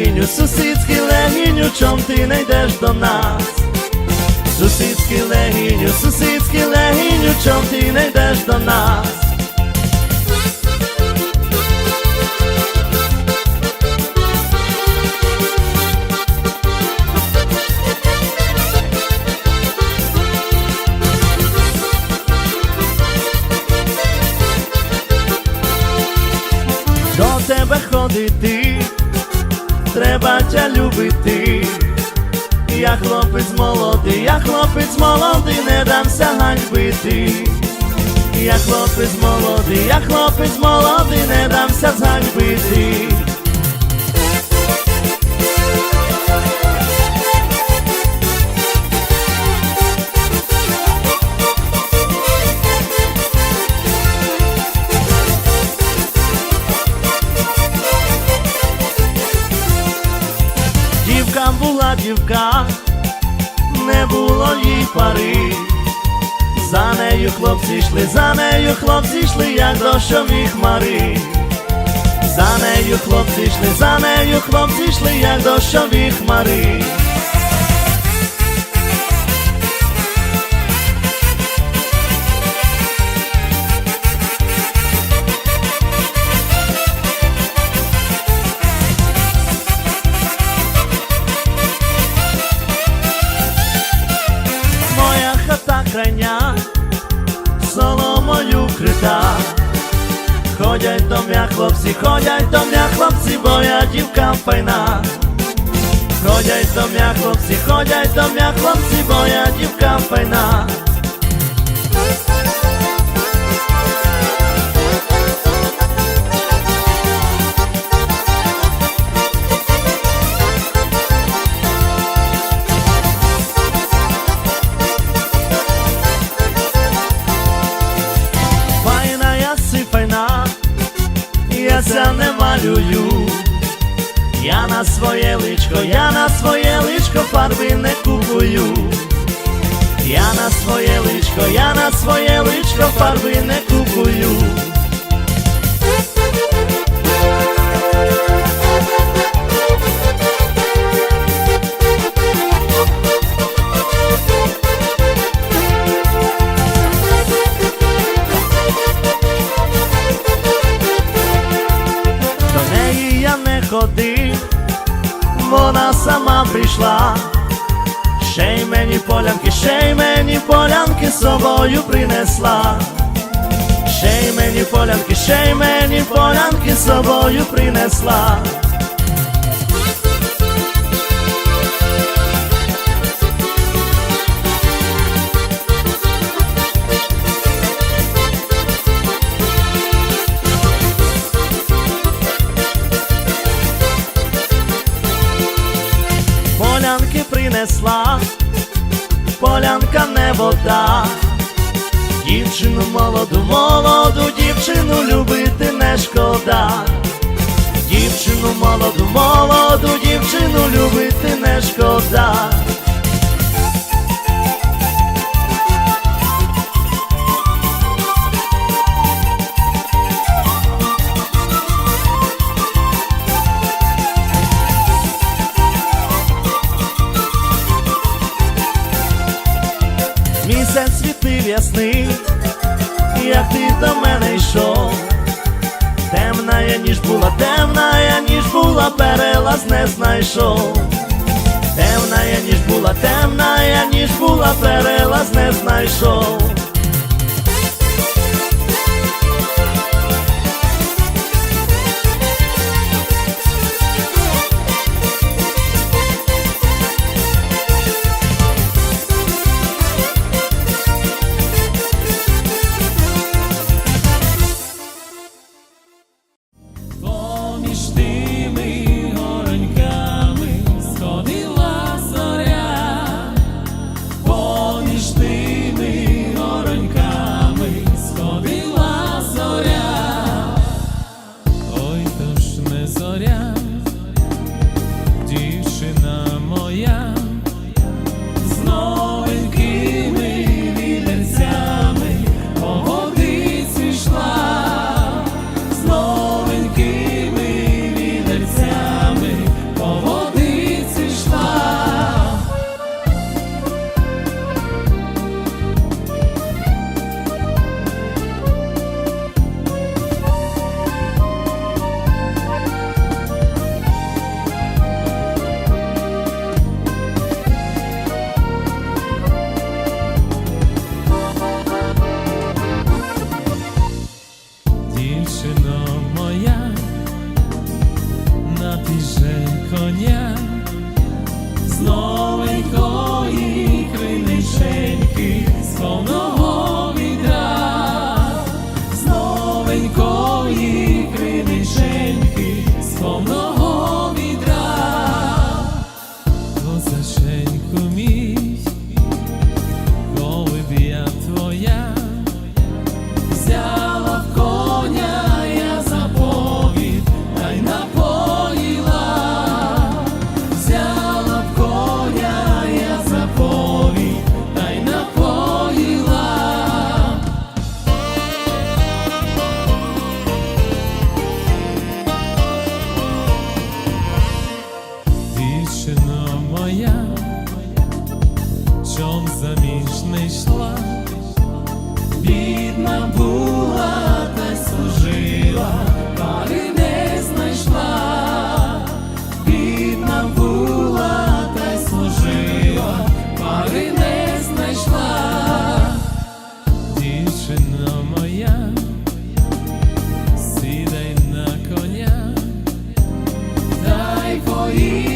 Легіню, сусідський легіню, чом ти не йдеш до нас? Сусідський легіню, сусідський легіню, чом ти не йдеш до нас? До тебе ходити, треба тя любити. Я хлопець молодий, я хлопець молодий, не дамся ганьбити. Я хлопець молодий, я хлопець молодий, не дамся зганьбити. Дівка, не було їй пари. За нею хлопці йшли, за нею хлопці йшли, як дощові хмари. За нею хлопці йшли, за нею хлопці йшли, як дощові хмари. Ходять до мене хлопці, ходять до мене хлопці, бо я дівка файна. Ходять до мене хлопці, ходять до мене хлопці, бо я дівка файна. Малюю. Я на своє личко, я на своє личко фарби не купую. Я на своє личко, я на своє личко фарби не купую. Прийшла. Ще й мені полянки, ще й мені полянки з собою принесла. Ще й мені полянки, ще й мені полянки з собою принесла. Принесла, полянка не вода. Дівчину молоду, молоду дівчину любити не шкода. Дівчину молоду, молоду дівчину любити не шкода. Місяць світив ясний, як ти до мене йшов. Темна я ніж була, темна я ніж була, перелаз не знайшов. Темна я ніж була, темна я ніж була, перелаз не знайшов. дівчина моя, чом заміж не йшла, бідна була та й служила, пари не знайшла, бідна була та служила, пари не знайшла, дівчина моя. Дай поїхати